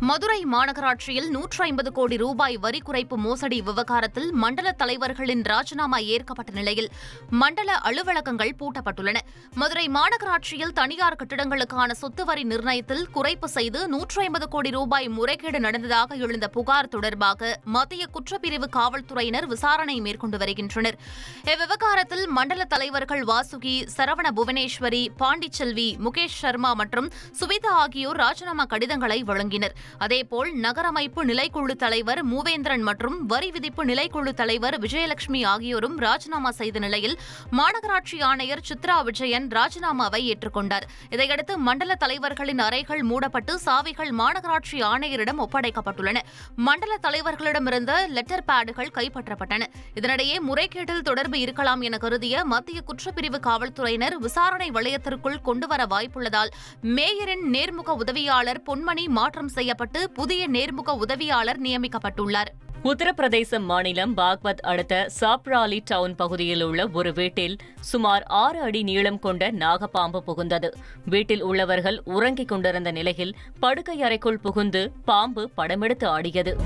மதுரை மாநகராட்சியில் நூற்று ஐம்பது கோடி ரூபாய் வரி குறைப்பு மோசடி விவகாரத்தில் மண்டல தலைவர்களின் ராஜினாமா ஏற்கப்பட்ட நிலையில் மண்டல அலுவலகங்கள் பூட்டப்பட்டுள்ளன. மதுரை மாநகராட்சியில் தனியார் கட்டிடங்களுக்கான சொத்து வரி நிர்ணயத்தில் குறைப்பு செய்து நூற்று ஐம்பது கோடி ரூபாய் முறைகேடு நடந்ததாக எழுந்த புகார் தொடர்பாக மத்திய குற்றப்பிரிவு காவல்துறையினர் விசாரணை மேற்கொண்டு வருகின்றனர். இவ்விவகாரத்தில் மண்டல தலைவர்கள் வாசுகி சரவண புவனேஸ்வரி பாண்டிச்செல்வி முகேஷ் சர்மா மற்றும் சுவிதா ஆகியோர் ராஜினாமா கடிதங்களை வழங்கினர். அதேபோல் நகரமைப்பு நிலைக்குழு தலைவர் மூவேந்திரன் மற்றும் வரி விதிப்பு நிலைக்குழு தலைவர் விஜயலட்சுமி ஆகியோரும் ராஜினாமா செய்த நிலையில் மாநகராட்சி ஆணையர் சித்ரா விஜயன் ராஜினாமாவை ஏற்றுக்கொண்டார். இதையடுத்து மண்டல தலைவர்களின் அறைகள் மூடப்பட்டு சாவிகள் மாநகராட்சி ஆணையரிடம் ஒப்படைக்கப்பட்டுள்ளன. மண்டல தலைவர்களிடமிருந்த லெட்டர் பேடுகள் கைப்பற்றப்பட்டன. இதனிடையே முறைகேட்டில் தொடர்பு இருக்கலாம் என கருதிய மத்திய குற்றப்பிரிவு காவல்துறையினர் விசாரணை வளையத்திற்குள் கொண்டுவர வாய்ப்புள்ளதால் மேயரின் நேர்முக உதவியாளர் பொன்மணி மாற்றம் செய்ய செய்யப்பட்டு புதிய நேர்முக உதவியாளர் நியமிக்கப்பட்டுள்ளார். உத்தரப்பிரதேச மாநிலம் பாக்பத் அடுத்த சாப்ராலி டவுன் பகுதியில் உள்ள ஒரு வீட்டில் சுமார் ஆறு அடி நீளம் கொண்ட நாகப்பாம்பு புகுந்தது. வீட்டில் உள்ளவர்கள் உறங்கிக் கொண்டிருந்த நிலையில் படுக்கை அறைக்குள் புகுந்து பாம்பு படமெடுத்து ஆடியது.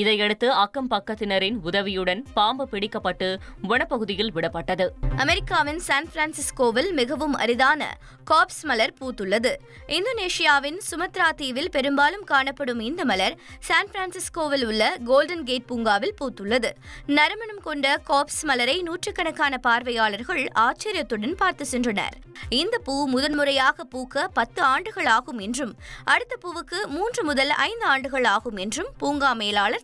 இதையடுத்து அக்கம் பக்கத்தினரின் உதவியுடன் பாம்பு பிடிக்கப்பட்டு வனப்பகுதியில் விடப்பட்டது. அமெரிக்காவின் சான் பிரான்சிஸ்கோவில் மிகவும் அரிதான காப்ஸ் மலர் பூத்துள்ளது. இந்தோனேஷியாவின் சுமத்ரா தீவில் பெரும்பாலும் காணப்படும் இந்த மலர் சான் பிரான்சிஸ்கோவில் உள்ள கோல்டன் கேட் பூங்காவில் பூத்துள்ளது. நறுமணம் கொண்ட காப்ஸ் மலரை நூற்றுக்கணக்கான பார்வையாளர்கள் ஆச்சரியத்துடன் பார்த்து சென்றனர். இந்த பூ முதன்முறையாக பூக்க பத்து ஆண்டுகள் ஆகும் என்றும் அடுத்த பூவுக்கு மூன்று முதல் ஐந்து ஆண்டுகள் ஆகும் என்றும் பூங்கா மேலாளர்